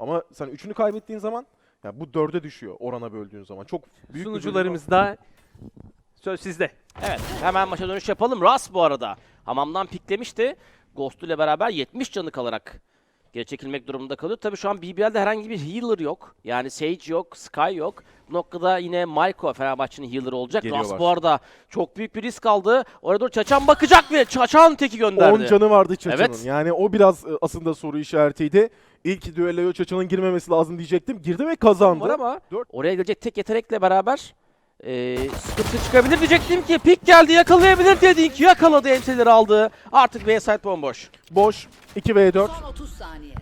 Ama sen üçünü kaybettiğin zaman ya bu dörde düşüyor orana böldüğün zaman. Çok büyük. Sunucularımız da söz sizde. Evet hemen maça dönüş yapalım. Ras bu arada hamamdan piklemişti. Ghost ile beraber 70 canı kalarak geri çekilmek durumunda kalıyor. Tabii şu an BBL'de herhangi bir healer yok. Yani Sage yok, Sky yok. Bu noktada yine Maiko Fenerbahçe'nin healer'ı olacak. Geliyorlar. Ras bu arada çok büyük bir risk aldı. Doğru Çaçan bakacak ve Çaçan teki gönderdi. 10 canı vardı Çaçan'ın. Evet. Yani o biraz e, aslında soru işaretiydi. İlk düelloya Çaçan'ın girmemesi lazım diyecektim. Girdi ve kazandı. var ama Dört. oraya gelecek tek yetenekle beraber e, sıkıntı çıkabilir diyecektim ki pik geldi yakalayabilir dedin ki yakaladı enteleri aldı. Artık V-side bomboş. Boş 2v4 Son 30 saniye.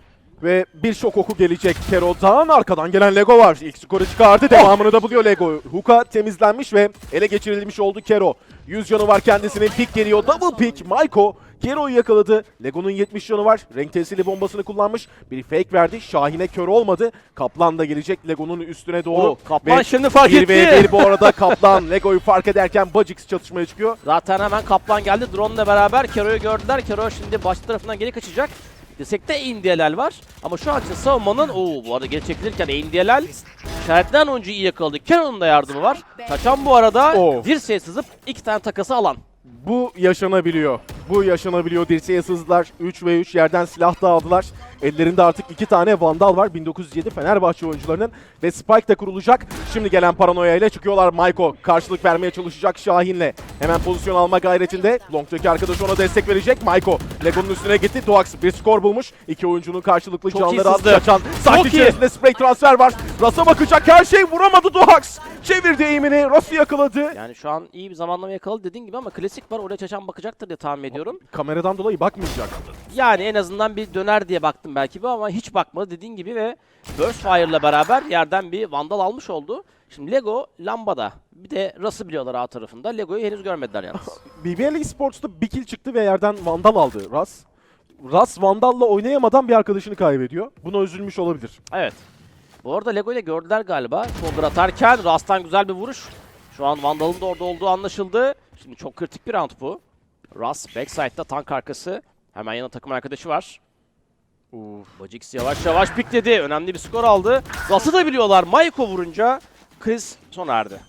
ve bir şok oku gelecek Kero'dan. Arkadan gelen Lego var. İlk skoru çıkardı. Devamını da buluyor Lego. Hook'a temizlenmiş ve ele geçirilmiş oldu Kero. 100 canı var kendisinin. Pik geliyor. Double pick. Maiko Kero'yu yakaladı. Lego'nun 70 canı var. Renk tesiri bombasını kullanmış. Bir fake verdi. Şahin'e kör olmadı. Kaplan da gelecek Lego'nun üstüne doğru. Oo, Kaplan Ve şimdi fark 1 etti. v 1 bu arada Kaplan Lego'yu fark ederken Bajix çatışmaya çıkıyor. Zaten hemen Kaplan geldi. Drone ile beraber Kero'yu gördüler. Kero şimdi baş tarafından geri kaçacak. Dirsekte Indiyelel var. Ama şu an için savunmanın... Oo bu arada geri çekilirken Indiyelel işaretlenen oyuncuyu iyi yakaladı. Kero'nun da yardımı var. Kaçan bu arada Oo. dirseğe sızıp iki tane takası alan. Bu yaşanabiliyor. Bu yaşanabiliyor. Dirseğe sızdılar. 3 ve 3 yerden silah da. Ellerinde artık iki tane vandal var. 1907 Fenerbahçe oyuncularının ve Spike de kurulacak. Şimdi gelen paranoya ile çıkıyorlar. Maiko karşılık vermeye çalışacak Şahin'le. Hemen pozisyon alma gayretinde. Long'daki arkadaş ona destek verecek. Maiko Lego'nun üstüne gitti. Doax bir skor bulmuş. İki oyuncunun karşılıklı Çok canları az kaçan. İyi. içerisinde spray transfer var. Ras'a bakacak. Her şey vuramadı Doax. Çevirdi eğimini. Ras'ı yakaladı. Yani şu an iyi bir zamanlama yakaladı dediğin gibi ama klasik var. Oraya Çaçan bakacaktır diye tahmin ediyorum. Kameradan dolayı bakmayacak. Yani en azından bir döner diye baktım belki bu ama hiç bakmadı dediğin gibi ve Burst Fire'la beraber yerden bir Vandal almış oldu. Şimdi Lego lambada. Bir de Ras'ı biliyorlar A tarafında. Lego'yu henüz görmediler yalnız. BBL Esports'ta bir kill çıktı ve yerden Vandal aldı Ras. Ras Vandal'la oynayamadan bir arkadaşını kaybediyor. Buna üzülmüş olabilir. evet. Bu arada Lego ile gördüler galiba. Shoulder atarken Ras'tan güzel bir vuruş. Şu an Vandal'ın da orada olduğu anlaşıldı. Şimdi çok kritik bir round bu. Ras backside'da tank arkası. Hemen yanında takım arkadaşı var. Uf. Bajix yavaş yavaş pikledi. Önemli bir skor aldı. Ras'ı da biliyorlar. Maiko vurunca kriz sona erdi.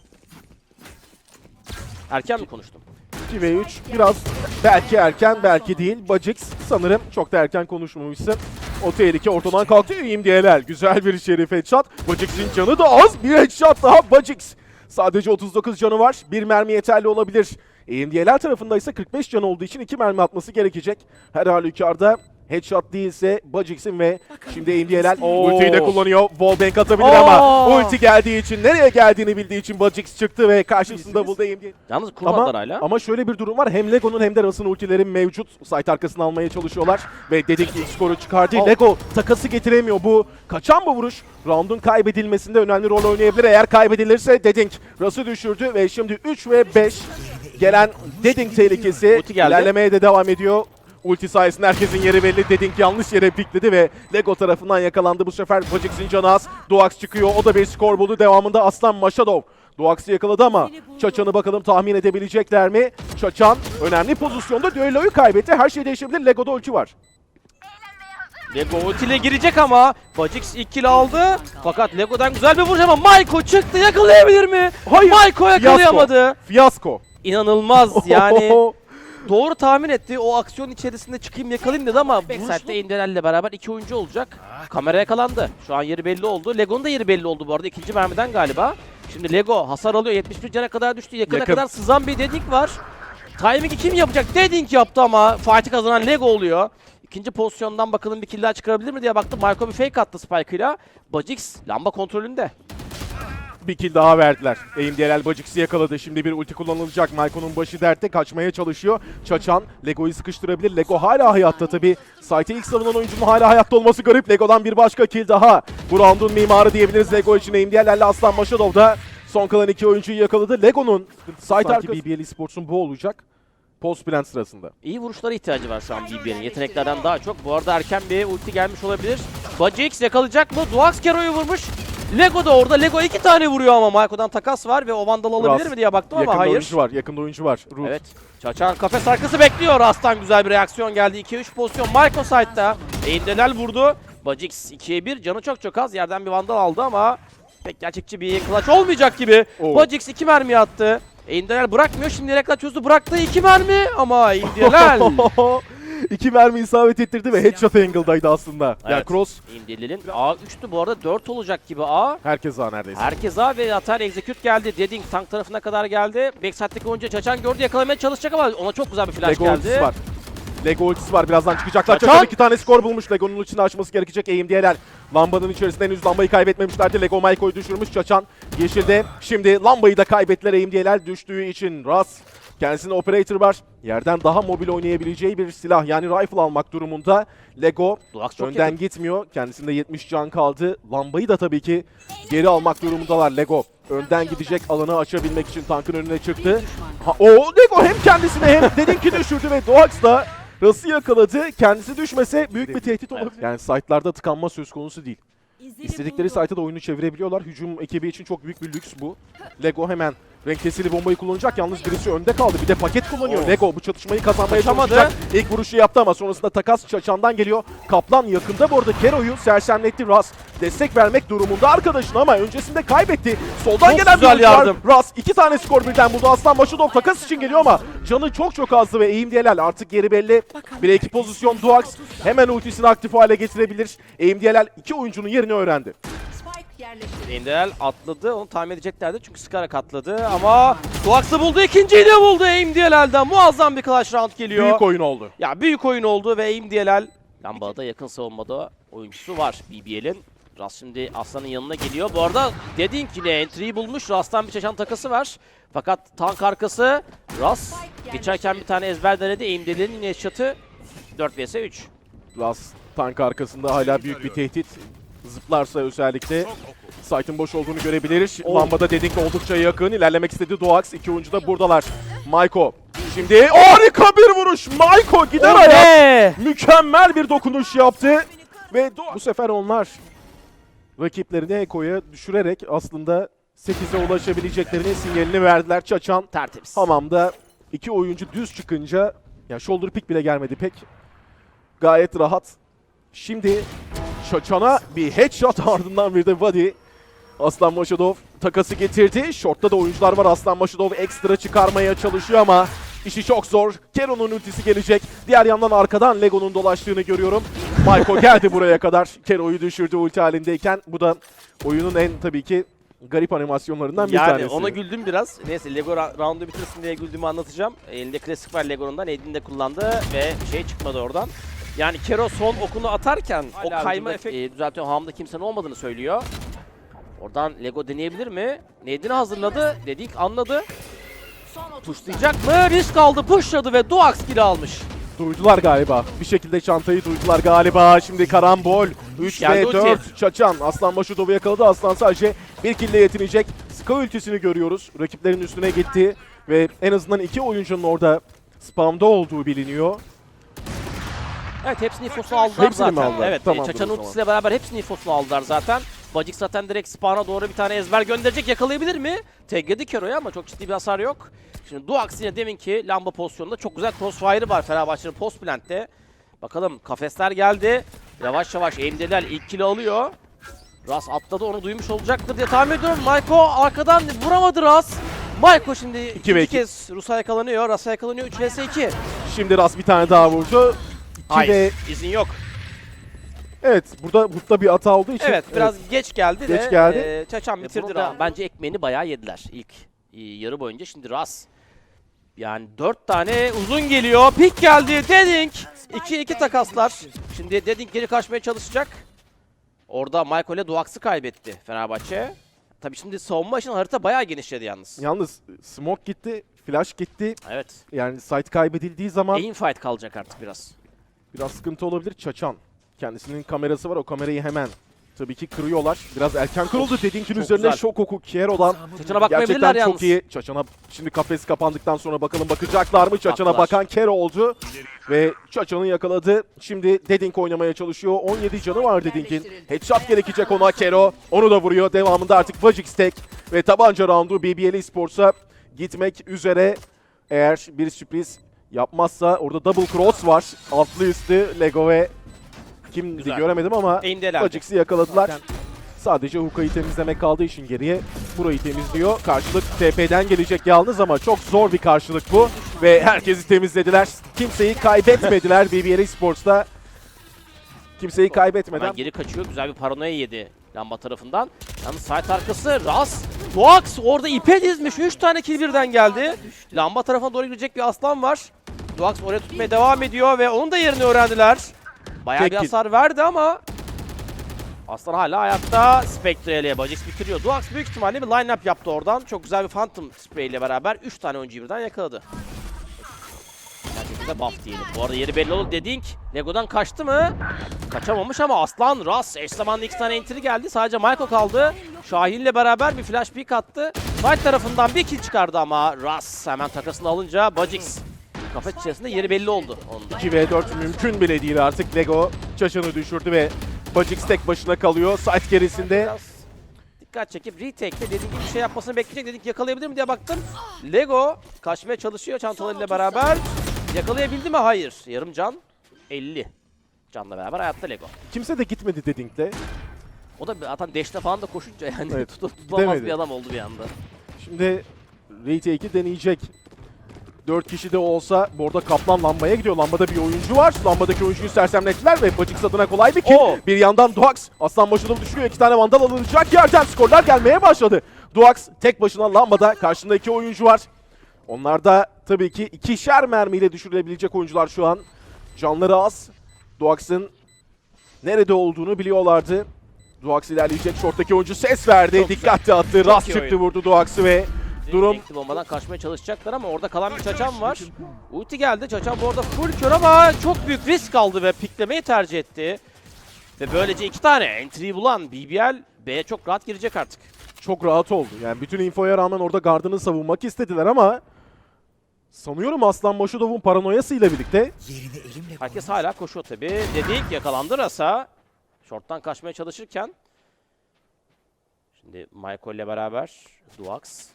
Erken mi konuştum? 2 ve 3 biraz belki erken belki değil. Bajix sanırım çok da erken konuşmamışsın. O tehlike ortadan kalktı. İyiyim diyeler. Güzel bir şerif headshot. Bajix'in canı da az. Bir headshot daha Bajix. Sadece 39 canı var. Bir mermi yeterli olabilir. EMD'ler tarafında ise 45 can olduğu için iki mermi atması gerekecek. Her halükarda headshot değilse Bajix'in ve şimdi EMD'ler Oo. ultiyi de kullanıyor. Wallbang atabilir Oo. ama ulti geldiği için, nereye geldiğini bildiği için Bajix çıktı ve karşısında buldu EMD. Yalnız kurmadılar Ama, hala. ama şöyle bir durum var. Hem Lego'nun hem de Ras'ın ultileri mevcut. Site arkasını almaya çalışıyorlar. Ve dedik ilk skoru çıkardı. Oh. Lego takası getiremiyor. Bu kaçan bu vuruş. Round'un kaybedilmesinde önemli rol oynayabilir. Eğer kaybedilirse Dedink Ras'ı düşürdü ve şimdi 3 ve 5 gelen Dedink tehlikesi ilerlemeye de devam ediyor. Ulti sayesinde herkesin yeri belli. Dedink yanlış yere pikledi ve Lego tarafından yakalandı. Bu sefer Bajix'in canı az. Duax çıkıyor. O da bir skor buldu. Devamında Aslan Maşadov. Duax'ı yakaladı ama Çaçan'ı bakalım tahmin edebilecekler mi? Çaçan önemli pozisyonda düelloyu kaybetti. Her şey değişebilir. Lego'da ulti var. Lego ultiyle girecek ama Bajix ilk kill aldı. Fakat Lego'dan güzel bir vuruş ama Maiko çıktı yakalayabilir mi? Hayır. Maiko yakalayamadı. Fiyasko. İnanılmaz yani. Doğru tahmin etti. O aksiyon içerisinde çıkayım yakalayayım dedi ama Backside'de Indelel'le beraber iki oyuncu olacak. Kamera yakalandı. Şu an yeri belli oldu. Lego'nun da yeri belli oldu bu arada. ikinci mermiden galiba. Şimdi Lego hasar alıyor. 71 cana kadar düştü. Yakına Yakın. kadar sızan bir Dedink var. Timing'i kim yapacak? Dedink yaptı ama fight'i kazanan Lego oluyor. İkinci pozisyondan bakalım bir kill daha çıkarabilir mi diye baktım. Marco bir fake attı Spike'ıyla. Bajix lamba kontrolünde. Bir kill daha verdiler. Eğim Diğerel Bajix'i yakaladı. Şimdi bir ulti kullanılacak. Maiko'nun başı dertte kaçmaya çalışıyor. Çaçan Lego'yu sıkıştırabilir. Lego hala hayatta tabi. Site'e ilk savunan oyuncunun hala hayatta olması garip. Lego'dan bir başka kill daha. Bu round'un mimarı diyebiliriz Lego için. Eğim Diğerler'le Aslan Maşadov da son kalan iki oyuncuyu yakaladı. Lego'nun site arkası BBL Esports'un bu olacak. Post plant sırasında. İyi vuruşlara ihtiyacı var şu an BB'nin. Yeteneklerden daha çok. Bu arada erken bir ulti gelmiş olabilir. Bajix yakalayacak mı? Duax Kero'yu vurmuş. Lego da orada. Lego iki tane vuruyor ama Marco'dan takas var ve o Vandal alabilir Ras, mi diye baktım ama Yakında hayır. oyuncu var. Yakında oyuncu var. Root. Evet. Çaçan kafes arkası bekliyor. Ras'tan güzel bir reaksiyon geldi. 2-3 pozisyon. Marco side'da. Eğimdelel vurdu. Bajix 2'ye 1. Canı çok çok az. Yerden bir vandal aldı ama pek gerçekçi bir clutch olmayacak gibi. Oo. Bajix 2 mermi attı. Eğimdelel bırakmıyor. Şimdi Rekla çözdü. Bıraktı 2 mermi ama Eğimdelel. İki mermi isabet ettirdi ve headshot angle'daydı aslında. Yani Evet. cross Eğimdelel'in A3'tü bu arada 4 olacak gibi A. herkes daha neredeyse. Herkes A ve Atar execute geldi. Deding tank tarafına kadar geldi. Backside'deki oyuncu Çaçan gördü yakalamaya çalışacak ama ona çok güzel bir flash Lego geldi. ultisi var. Lego ultisi var. Birazdan çıkacaklar. Çaçan! Çaçan iki tane skor bulmuş. Lego'nun içine açması gerekecek. Eğim diğerler. Lambanın içerisinde henüz lambayı kaybetmemişlerdi. Lego Maiko'yu düşürmüş. Çaçan yeşilde. Şimdi lambayı da kaybettiler. Eğim diğerler düştüğü için. Ras kendisinde operator var. Yerden daha mobil oynayabileceği bir silah yani rifle almak durumunda. Lego Dulax çok önden yakın. gitmiyor. Kendisinde 70 can kaldı. Lambayı da tabii ki geri almak durumundalar. Lego önden gidecek alanı açabilmek için tankın önüne çıktı. Ha, o Lego hem kendisine hem Dedinki düşürdü ve Doax da Ras'ı yakaladı. Kendisi düşmese büyük bir tehdit olabilir. Yani site'larda tıkanma söz konusu değil. İstedikleri site'a da oyunu çevirebiliyorlar. Hücum ekibi için çok büyük bir lüks bu. Lego hemen renk kesili bombayı kullanacak. Yalnız birisi önde kaldı. Bir de paket kullanıyor. Oh. Lego bu çatışmayı kazanmaya Kaçamadı. çalışacak. İlk vuruşu yaptı ama sonrasında takas Çaçan'dan geliyor. Kaplan yakında bu arada Kero'yu sersemletti Ras. Destek vermek durumunda arkadaşına ama öncesinde kaybetti. Soldan Çok gelen bir güzel var. yardım. Ras iki tane skor birden buldu. Aslan Başıdov takas için geliyor ama canı çok çok azdı ve eğim diyeler artık geri belli. Bir iki pozisyon Duax hemen ultisini aktif hale getirebilir. Eğim diyeler iki oyuncunun yerini öğrendi. Eğimdelel atladı. Onu tahmin edeceklerdi çünkü Skarak atladı ama Duax'ı buldu. ikinciyi de buldu Eğimdelel'den. Muazzam bir clash round geliyor. Büyük oyun oldu. Ya büyük oyun oldu ve Eğimdelel Lambada yakın savunmada oyuncusu var BBL'in. Ras şimdi Aslan'ın yanına geliyor. Bu arada dediğin ile entry'yi bulmuş. Ras'tan bir çeşen takası var. Fakat tank arkası Ras geçerken bir tane ezber denedi. Eğimdelel'in yine şatı 4 vs 3. Ras tank arkasında hala büyük bir tehdit. Zıplarsa özellikle site'ın boş olduğunu görebilir. Oh. Lambada dedik oldukça yakın. İlerlemek istedi Duax. İki oyuncu da buradalar. Maiko. Şimdi harika bir vuruş. Maiko gider ayak. Oley! Mükemmel bir dokunuş yaptı. Ve bu sefer onlar rakiplerini Eko'ya düşürerek aslında 8'e ulaşabileceklerinin sinyalini verdiler. Çaçan Tertemiz. Hamamda iki oyuncu düz çıkınca ya shoulder pick bile gelmedi pek. Gayet rahat. Şimdi Çaçan'a bir headshot ardından bir de body. Aslan Maşadov takası getirdi. Short'ta da oyuncular var. Aslan Maşadov ekstra çıkarmaya çalışıyor ama işi çok zor. Kero'nun ultisi gelecek. Diğer yandan arkadan Lego'nun dolaştığını görüyorum. Maiko geldi buraya kadar. Kero'yu düşürdü ulti halindeyken. Bu da oyunun en tabii ki garip animasyonlarından bir yani tanesi. ona güldüm biraz. Neyse Lego ra- round'u bitirsin diye güldüğümü anlatacağım. Elinde klasik var Lego'ndan. Elinde kullandı ve şey çıkmadı oradan. Yani Kero son okunu atarken o Hala kayma ucunda- efekti e, düzeltiyorum. Hamamda kimsenin olmadığını söylüyor. Oradan Lego deneyebilir mi? Nedini hazırladı. Dedik anladı. Son 30 Pushlayacak mı? Risk aldı, pushladı ve Duax kill almış. Duydular galiba. Bir şekilde çantayı duydular galiba. Şimdi karambol. 3 Geldi ve ulti. 4. Çaçan. Aslan Başudov'u yakaladı. Aslan sadece bir kille yetinecek. Ska ultisini görüyoruz. Rakiplerin üstüne gitti. Ve en azından iki oyuncunun orada spamda olduğu biliniyor. Evet hepsini infosunu aldılar Hepsini mi zaten. aldılar? Evet Tamamdır Çaçan o zaman. ultisiyle beraber hepsini infosunu aldılar zaten. Bajik zaten direkt spawn'a doğru bir tane ezber gönderecek yakalayabilir mi? Tegledi Kero'ya ama çok ciddi bir hasar yok. Şimdi Duax yine deminki lamba pozisyonunda çok güzel crossfire'ı var Fenerbahçe'nin post plant'te. Bakalım kafesler geldi. Yavaş yavaş Eğimdeler ilk kill'i alıyor. Ras atladı onu duymuş olacaktır diye tahmin ediyorum. Maiko arkadan vuramadı Ras. Maiko şimdi iki. kez Rus'a yakalanıyor. Ras'a yakalanıyor 3 vs 2. Şimdi Ras bir tane daha vurdu. Hayır ve izin yok. evet burada burada bir hata olduğu için Evet biraz geç geldi de Geç geldi. e, Çaçan bitirdi bunu da- roundu. Bence ekmeğini bayağı yediler ilk e, yarı boyunca. Şimdi Ras. Yani dört tane uzun geliyor. Pik geldi. Dedink. 2-2 takaslar. Şimdi Dedink geri kaçmaya çalışacak. Orada Michael ile Duax'ı kaybetti Fenerbahçe. Tabii şimdi savunma için harita bayağı genişledi yalnız. yalnız smoke gitti, flash gitti. Evet. Yani site kaybedildiği zaman Aim fight kalacak artık biraz. Biraz sıkıntı olabilir. Çaçan. Kendisinin kamerası var. O kamerayı hemen tabii ki kırıyorlar. Biraz erken kırıldı. Dedink'in Çok üzerine güzel. şok oku Kero'dan. Çaçana bakmayabilirler Gerçekten yalnız. çok iyi. Çaçana şimdi kafes kapandıktan sonra bakalım bakacaklar mı? Çaçana Baktılar. bakan Kero oldu. Ve Çaçan'ı yakaladı. Şimdi Dedink oynamaya çalışıyor. 17 canı var Dedink'in. Headshot gerekecek ona Kero. Onu da vuruyor. Devamında artık Vajix tek ve tabanca roundu BBL Esports'a gitmek üzere. Eğer bir sürpriz yapmazsa orada double cross var. Altlı üstü Lego ve kimdi Güzel. göremedim ama. Vajix'i yakaladılar. Sadece Huka'yı temizlemek kaldığı için geriye burayı temizliyor. Karşılık TP'den gelecek yalnız ama çok zor bir karşılık bu. Ve herkesi temizlediler. Kimseyi kaybetmediler BBL Esports'ta. Kimseyi kaybetmeden Hemen geri kaçıyor. Güzel bir paranoya yedi lamba tarafından. Yalnız site arkası Ras. Doax orada ipe dizmiş. 3 tane kill birden geldi. Lamba tarafına doğru gidecek bir aslan var. Doax oraya tutmaya devam ediyor ve onun da yerini öğrendiler. Bayağı Tek bir hasar verdi ama Aslan hala ayakta. Spectre ile Bajix bitiriyor. Doax büyük ihtimalle bir line-up yaptı oradan. Çok güzel bir Phantom Spray ile beraber 3 tane oyuncuyu birden yakaladı. Gerçekten de buff diyelim. Bu arada yeri belli oldu Dedink. Lego'dan kaçtı mı? Kaçamamış ama Aslan, Ras, eş zamanlı iki tane entry geldi. Sadece Michael kaldı. Şahin'le beraber bir flash peek attı. Side tarafından bir kill çıkardı ama Ras hemen takasını alınca Bajix kafes içerisinde yeri belli oldu onun da. 2 v 4 mümkün bile değil artık. Lego Çaşan'ı düşürdü ve Vajix tek başına kalıyor. Site gerisinde Biraz dikkat çekip retake'te dediğim gibi bir şey yapmasını bekleyecek dedik yakalayabilir mi diye baktım. Lego kaçmaya çalışıyor çantalarıyla beraber. Yakalayabildi mi? Hayır. Yarım can 50. Canla beraber hayatta Lego. kimse de gitmedi Dedink'te. O da zaten dash'te falan da koşunca yani Evet, tutulamaz bir adam oldu bir anda. Şimdi retake'i deneyecek. 4 kişi de olsa bu arada Kaplan lambaya gidiyor. Lambada bir oyuncu var. Lambadaki oyuncuyu sersemlettiler ve Bajix adına kolay bir kill. Oo. Bir yandan Duax aslan başına düşüyor. İki tane vandal alınacak yerden skorlar gelmeye başladı. Duax tek başına lambada. Karşında iki oyuncu var. Onlar da tabii ki ikişer mermiyle düşürülebilecek oyuncular şu an. Canları az. Duax'ın nerede olduğunu biliyorlardı. Duax ilerleyecek. Short'taki oyuncu ses verdi. Çok. Dikkatli attı. Rast çıktı oyun. vurdu Duax'ı ve durum Renkli bombadan kaçmaya çalışacaklar ama orada kalan bir Çaçan var. Ulti geldi. Çaçan bu arada full kör ama çok büyük risk aldı ve piklemeyi tercih etti. Ve böylece iki tane entry bulan BBL B'ye çok rahat girecek artık. çok rahat oldu. Yani bütün infoya rağmen orada gardını savunmak istediler ama sanıyorum Aslan Maşudov'un paranoyasıyla birlikte Herkes hala koşuyor tabi. Dedik yakalandı Rasa. Short'tan kaçmaya çalışırken. Şimdi Michael ile beraber Duax.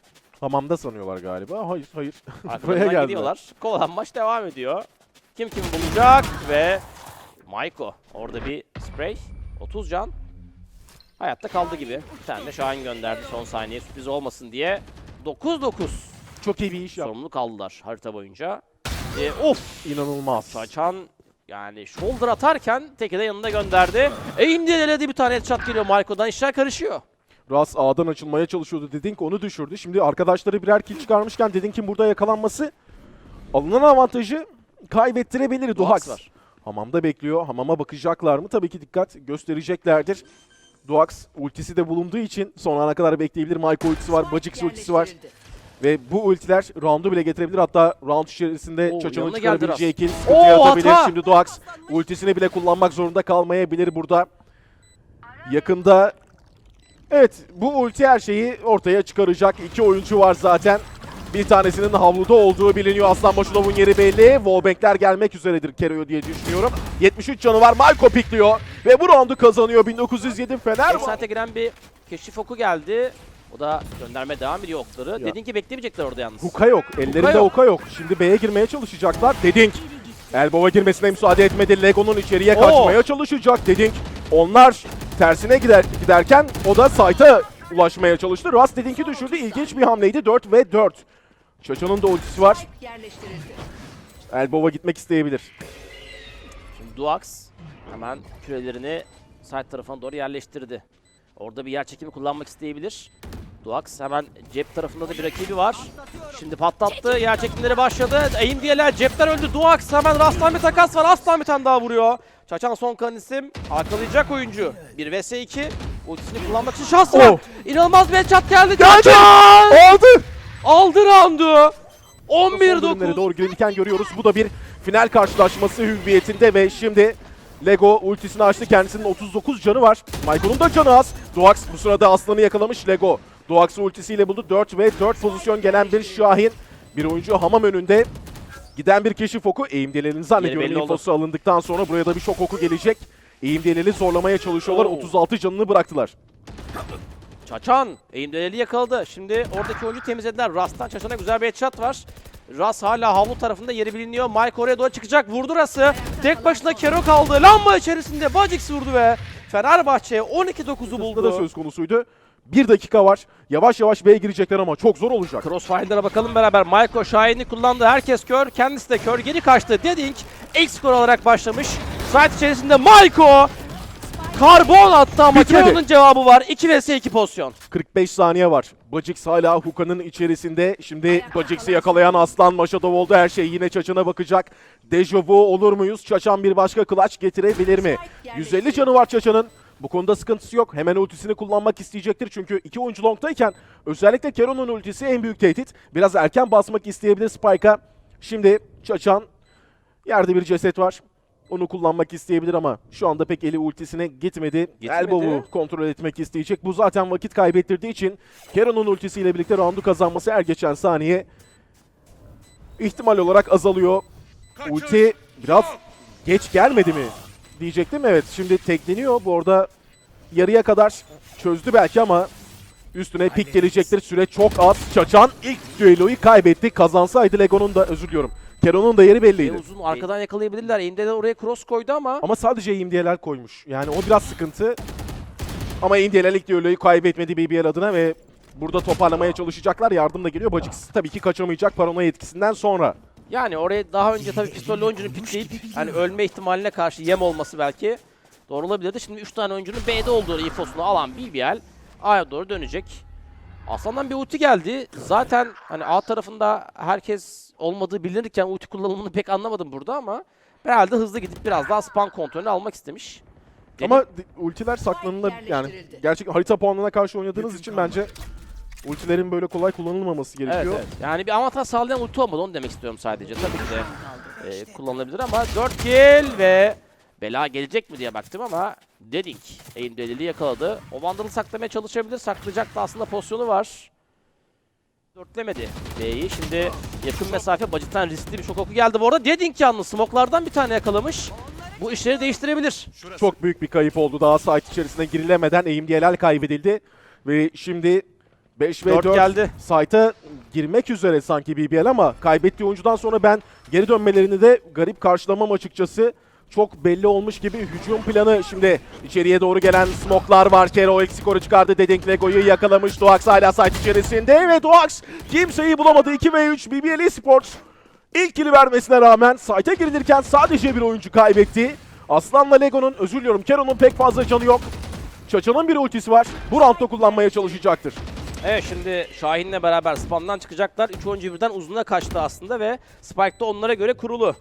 Hamamda sanıyorlar galiba. Hayır hayır. Buraya geldiler. gidiyorlar. Kovalanmaç devam ediyor. Kim kimi bulacak ve Maiko orada bir spray. 30 can. Hayatta kaldı gibi. Bir tane de Şahin gönderdi son saniye sürpriz olmasın diye. 9-9 Çok iyi bir iş yaptı. sorumluluk aldılar harita boyunca. Ee, of İnanılmaz. Saçan yani shoulder atarken teki de yanında gönderdi. Eğim diye denedi bir tane headshot geliyor Marco'dan işler karışıyor. Ras A'dan açılmaya çalışıyordu. Dedink onu düşürdü. Şimdi arkadaşları birer kill çıkarmışken Dedink'in burada yakalanması alınan avantajı kaybettirebilir Duhax. var. Hamamda bekliyor. Hamama bakacaklar mı? Tabii ki dikkat göstereceklerdir. Duax ultisi de bulunduğu için son ana kadar bekleyebilir. Mike ultisi var, Bajix ultisi var. Ve bu ultiler roundu bile getirebilir. Hatta round içerisinde Oo, Çaçan'ın çıkarabileceği kill sıkıntı Oo, yaratabilir. hata! Şimdi Duax ultisini bile kullanmak zorunda kalmayabilir burada. Yakında Evet bu ulti her şeyi ortaya çıkaracak. İki oyuncu var zaten. Bir tanesinin havluda olduğu biliniyor. Aslan Başulov'un yeri belli. Wallbank'ler gelmek üzeredir Kero'yu diye düşünüyorum. 73 canı var. Malko pikliyor. Ve bu roundu kazanıyor. 1907 Fener. Backsite'e giren bir keşif oku geldi. O da göndermeye devam ediyor okları. Ya. Dedin ki beklemeyecekler orada yalnız. Huka yok. Ellerinde yok. Huka yok. Şimdi B'ye girmeye çalışacaklar. Dedink. Elbow'a girmesine müsaade etmedi. Lego'nun içeriye Oo. kaçmaya çalışacak. Dedink. Onlar tersine gider giderken o da site'a ulaşmaya çalıştı. Rast Dedink'i düşürdü. İlginç bir hamleydi. 4 ve 4. Çaça'nın da ultisi var. Elbow'a gitmek isteyebilir. Şimdi Duax hemen kürelerini side tarafına doğru yerleştirdi. Orada bir yer çekimi kullanmak isteyebilir. Duax hemen cep tarafında da bir rakibi var. Şimdi patlattı. Yer çekimleri başladı. Aim diyeler cepten öldü. Duax hemen rastlan bir takas var. Aslan bir tane daha vuruyor. Çaçan son kan isim. Arkalayacak oyuncu. 1 vs 2. Ultisini kullanmak için şans var. Oh. İnanılmaz bir headshot geldi. Geldi. Aldı. Aldı roundu. Son bölümlere 11-9. doğru gelirken görüyoruz. Bu da bir final karşılaşması hüviyetinde ve şimdi Lego ultisini açtı. Kendisinin 39 canı var. Michael'un da canı az. Doax bu sırada aslanı yakalamış Lego. Doax'ı ultisiyle buldu. 4 ve 4 pozisyon gelen bir Şahin. Bir oyuncu hamam önünde. Giden bir keşif oku. Eğim delilini zannediyorum belli oldu. infosu alındıktan sonra buraya da bir şok oku gelecek. Eğim delili zorlamaya çalışıyorlar. Oo. 36 canını bıraktılar. Çaçan eğimdeleli yakaladı. Şimdi oradaki oyuncu temizlediler. Rast'tan Çaçan'a güzel bir headshot var. Ras hala havlu tarafında yeri biliniyor. Mike oraya doğru çıkacak. Vurdu Ras'ı. Tek başına Kero kaldı. Lamba içerisinde Bajix vurdu ve Fenerbahçe 12-9'u Burada da buldu. söz konusuydu. Bir dakika var. Yavaş yavaş B'ye girecekler ama çok zor olacak. Crossfire'lara bakalım beraber. Maiko Şahin'i kullandı. Herkes kör. Kendisi de kör. Geri kaçtı. Dedink ilk skor olarak başlamış. Saat içerisinde Maiko karbon attı ama. Kero'nun cevabı var. 2 vs 2 pozisyon. 45 saniye var. Bajix hala Huka'nın içerisinde. Şimdi Bajix'i yakalayan Aslan Maşadov oldu. Her şey yine Çaçan'a bakacak. Dejavu olur muyuz? Çaçan bir başka clutch getirebilir mi? 150 canı var Çaçan'ın. Bu konuda sıkıntısı yok. Hemen ultisini kullanmak isteyecektir. Çünkü iki oyuncu longtayken özellikle Kero'nun ultisi en büyük tehdit. Biraz erken basmak isteyebilir Spike'a. Şimdi Çaçan yerde bir ceset var. Onu kullanmak isteyebilir ama şu anda pek eli ultisine gitmedi. Elbow'u kontrol etmek isteyecek. Bu zaten vakit kaybettirdiği için Kero'nun ultisiyle birlikte roundu kazanması her geçen saniye ihtimal olarak azalıyor. Ulti biraz geç gelmedi mi diyecektim. Evet şimdi tekleniyor. Bu arada yarıya kadar çözdü belki ama üstüne pik gelecektir. Süre çok az. Çaçan ilk düelloyu kaybetti. Kazansaydı Lego'nun da özür diliyorum. Kero'nun da yeri E, belliydi. uzun arkadan yakalayabilirler. Eğimde de oraya cross koydu ama Ama sadece imdiyeler koymuş. Yani o biraz sıkıntı. Ama imdiyeler ilk düelloyu kaybetmedi BBL adına ve burada toparlamaya çalışacaklar. Yardım da geliyor. Bacix tabii ki kaçamayacak paranoya etkisinden sonra. Yani oraya daha önce tabii pistollü oyuncunun pikleyip hani ölme ihtimaline karşı yem olması belki doğru olabilirdi. Şimdi 3 tane oyuncunun B'de olduğu infosunu alan BBL A'ya doğru dönecek. Aslan'dan bir ulti geldi. Zaten hani A tarafında herkes olmadığı bilinirken ulti kullanımını pek anlamadım burada ama herhalde hızlı gidip biraz daha spam kontrolünü almak istemiş. Ama ultiler saklanılır yani gerçek harita puanlarına karşı oynadığınız için bence ultilerin böyle kolay kullanılmaması Evet, gerekiyor. evet. Yani bir avantaj sağlayan ulti olmadı onu demek istiyorum sadece. Tabii ki de e, kullanılabilir ama 4 kill ve bela gelecek mi diye baktım ama Dedink aim delili yakaladı. O Vandal'ı saklamaya çalışabilir. Saklayacak da aslında pozisyonu var. Dörtlemedi B'yi. Şimdi yakın mesafe Bacit'ten riskli bir şok oku geldi. Bu arada Dedink yalnız smoke'lardan bir tane yakalamış. Bu işleri değiştirebilir. Çok büyük bir kayıp oldu. Daha site içerisine girilemeden eğim DLL kaybedildi. Ve şimdi 5 ve Dört 4 geldi. site'a girmek üzere sanki BBL ama kaybettiği oyuncudan sonra ben geri dönmelerini de garip karşılamam açıkçası. Çok belli olmuş gibi hücum planı şimdi içeriye doğru gelen smoklar var. Kero ilk skoru çıkardı. Dedink Lego'yu yakalamış. Doax hala site içerisinde ve Doax kimseyi bulamadı. 2 ve 3 BBL Esports ilk kili vermesine rağmen site'a girilirken sadece bir oyuncu kaybetti. Aslan'la Lego'nun özür diliyorum Kero'nun pek fazla canı yok. Çaça'nın bir ultisi var. Bu roundda kullanmaya çalışacaktır. Evet şimdi Şahin'le beraber spamdan çıkacaklar. Üç oyuncu birden uzuna kaçtı aslında ve Spike de onlara göre kurulu.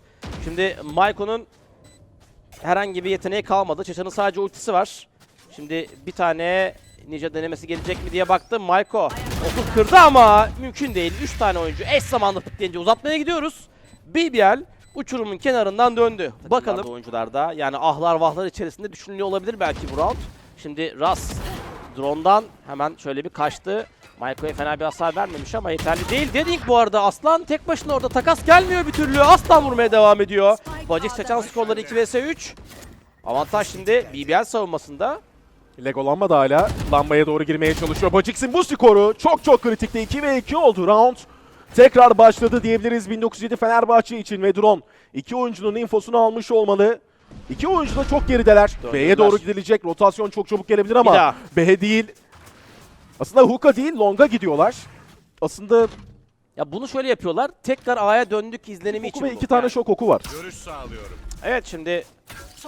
Şimdi Maiko'nun herhangi bir yeteneği kalmadı. Çeçan'ın sadece ultisi var. Şimdi bir tane ninja denemesi gelecek mi diye baktım. Maiko 30 kırdı ama mümkün değil. 3 tane oyuncu eş zamanlı pikleyince uzatmaya gidiyoruz. BBL uçurumun kenarından döndü. Bakalım oyuncularda yani ahlar vahlar içerisinde düşünülüyor olabilir belki bu round. Şimdi Ras drone'dan hemen şöyle bir kaçtı. Maiko'ya fena bir hasar vermemiş ama yeterli değil. Dedink bu arada Aslan tek başına orada takas gelmiyor bir türlü. Aslan vurmaya devam ediyor. Bacik Çaçan skorları 2 vs 3. Avantaj şimdi BBL savunmasında. Legolanma da hala lambaya doğru girmeye çalışıyor. Bacix'in bu skoru çok çok kritikti. 2 ve 2 oldu round. Tekrar başladı diyebiliriz 1907 Fenerbahçe için ve drone. iki oyuncunun infosunu almış olmalı. İki oyuncu da çok gerideler. B'ye doğru gidilecek. Rotasyon çok çabuk gelebilir ama. B değil. Aslında Hook'a değil Long'a gidiyorlar. Aslında Ya bunu şöyle yapıyorlar. Tekrar A'ya döndük izlenimi için ve bu. iki tane Yani- şok oku var. Görüş sağlıyorum. Evet şimdi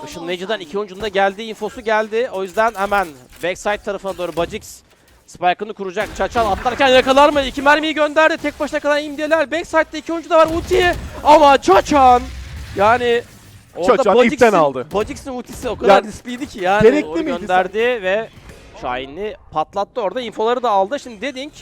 ışınlayıcıdan iki oyuncunun da geldiği infosu geldi. O yüzden hemen backside tarafına doğru Bajix Spike'ını kuracak. Çaçal atlarken yakalar mı? İki mermiyi gönderdi. Tek başına kalan imdiyeler. Backside'de iki oyuncu da var. Ulti ama Çaçan yani orada Çaçan ipten aldı. Bajix'in ultisi o kadar Yani riskliydi ki yani. gerekli onu miydi gönderdi ve Şahin'i patlattı orada. infoları da aldı. Şimdi Dedink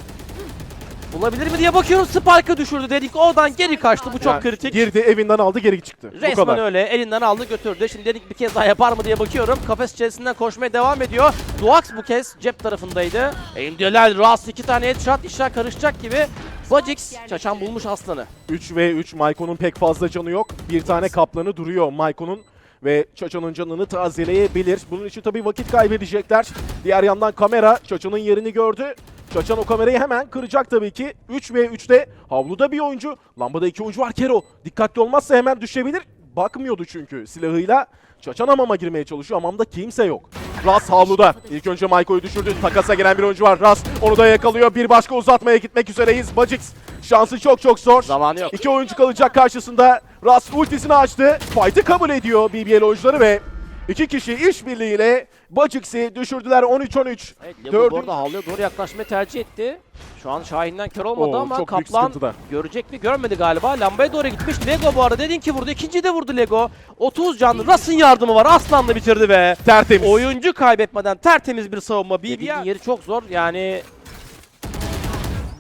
Bulabilir mi diye bakıyorum. Spike'ı düşürdü dedik. Oradan geri kaçtı. Bu çok Yani kritik. Girdi evinden aldı geri çıktı. Bu Resmen kadar. öyle elinden aldı götürdü. Şimdi dedik bir kez daha yapar mı diye bakıyorum. Kafes içerisinden koşmaya devam ediyor. Duax bu kez cep tarafındaydı. Endelal, Ras iki tane headshot işler karışacak gibi. Bajix çaçan bulmuş aslanı. 3 ve 3 Maiko'nun pek fazla canı yok. Bir tane kaplanı duruyor Maiko'nun ve Çaça'nın canını tazeleyebilir. Bunun için tabii vakit kaybedecekler. Diğer yandan kamera Çaça'nın yerini gördü. Çaçan o kamerayı hemen kıracak tabii ki. 3 ve 3'te havluda bir oyuncu. Lambada iki oyuncu var Kero. Dikkatli olmazsa hemen düşebilir. Bakmıyordu çünkü silahıyla. Çaçan hamama girmeye çalışıyor. Hamamda kimse yok. Ras havluda. İlk önce Maiko'yu düşürdü. Takasa gelen bir oyuncu var. Ras onu da yakalıyor. Bir başka uzatmaya gitmek üzereyiz. Bajix şansı çok çok zor. Zamanı yok. İki oyuncu kalacak karşısında. Ras ultisini açtı. Fight'ı kabul ediyor BBL oyuncuları ve iki kişi işbirliğiyle Bajix'i düşürdüler 13-13. Evet, Lego Dördüncü- bu arada havluya doğru yaklaşmayı tercih etti. Şu an Şahin'den kör olmadı Oo, ama Kaplan görecek mi görmedi galiba. Lambaya doğru gitmiş. Lego bu arada dedin ki vurdu. İkinciyi de vurdu Lego. 30 canlı. Ras'ın yardımı var. Aslan'la bitirdi be. Tertemiz. Oyuncu kaybetmeden tertemiz bir savunma. BB'nin yeri çok zor. Yani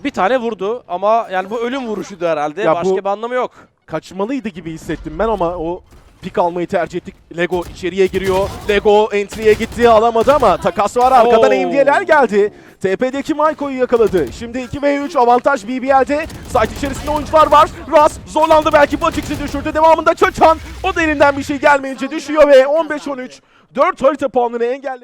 bir tane vurdu ama yani bu ölüm vuruşuydu herhalde. Ya Başka bu- bir anlamı yok. Kaçmalıydı gibi hissettim ben ama o pik almayı tercih ettik. Lego içeriye giriyor. Lego entry'ye gitti alamadı ama takas var arkadan. AMD'ler geldi. TP'deki Maiko'yu yakaladı. Şimdi 2 ve 3 avantaj BBL'de. Site içerisinde oyuncular var. Ras zorlandı belki Bajix'i düşürdü. Devamında Çaçan. O da elinden bir şey gelmeyince düşüyor ve 15-13. 4 harita puanını engelledi.